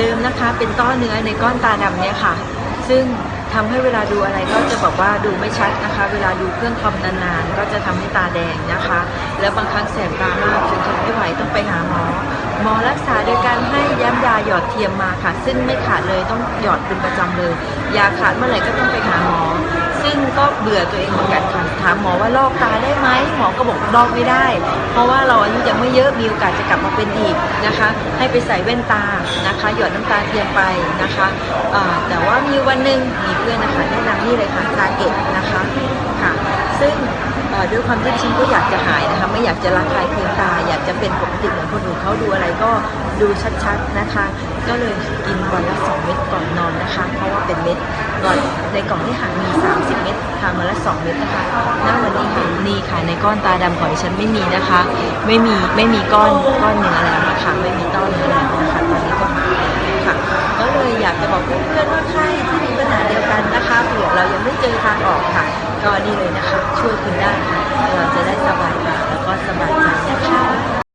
เดิมนะคะ เป็นต้อเนื้อในก้อนตาดำเนี่ยค่ะ ซึ่งทำให้เวลาดูอะไรก็จะแบบว่าดูไม่ชัดนะคะ เวลาดูเครื่องคอมนานๆ ก็จะทำให้ตาแดงนะคะ แล้วบางครั้งแสบตามากจนทนไม่ไหวต้องไปหาหมอ หมอรักษาโดยการให้ย้ำยาหยอดเทียมมาค่ะ ซึ่งไม่ขาดเลยต้องหยอดเป็นประจำเลย ยาขาดเมื่อไหร่ก็ต้องไปหาหมอ ซึ่งก็เบื่อตัวเองเหมือนกันค่ะ ถามหมอว่าลอกตาได้ไหมหมอก็บอกลอกไม่ได้ เพราะว่าเราอายุยังไม่เยอะมีโอกาสจะกลับมาเป็นอีกนะคะ ให้ไปใส่แว่นตานะคะ หยอดน้ำตาเทียมไปนะคะแต่ว่ามีวันหนึ่งมีเพื่อนนะคะแนะนำนี่เลยค่ะทาเก็ตนะคะค่ะ ซึ่งด้วยความที่ฉันก็อยากจะหายนะคะ ไม่อยากจะระคายเคืองตา อยากจะเป็นปกติเหมือนคนอื่นเขาดูอะไรก็ดูชัดๆนะคะ ก็เลยกินวันละ2เม็ดก่อนนอนนะคะ เพราะว่าเป็นเม็ด อน ในกล่องที่หามี 30 เม็ดทานมาละ 2 เม็ดนะคะหน้าวันนี้ค่ะนี่ค่ะ ในก้อนตาดำของดิฉันไม่มีนะคะ ไม่มีไม่มีก้อนก้อนเนื้อแล้วนะคะไม่มีต้อนเนื้อแล้วนะคะตอนนี้ก็หายแล้วค่ะก็เลยอยากจะบอกเพื่อนๆว่าใครที่มีปัญหาเดียวกันนะคะเผื่อเรายังไม่เจอทางออกค่ะ ก็นี่เลยนะคะ ช่วยคุณได้ค่ะ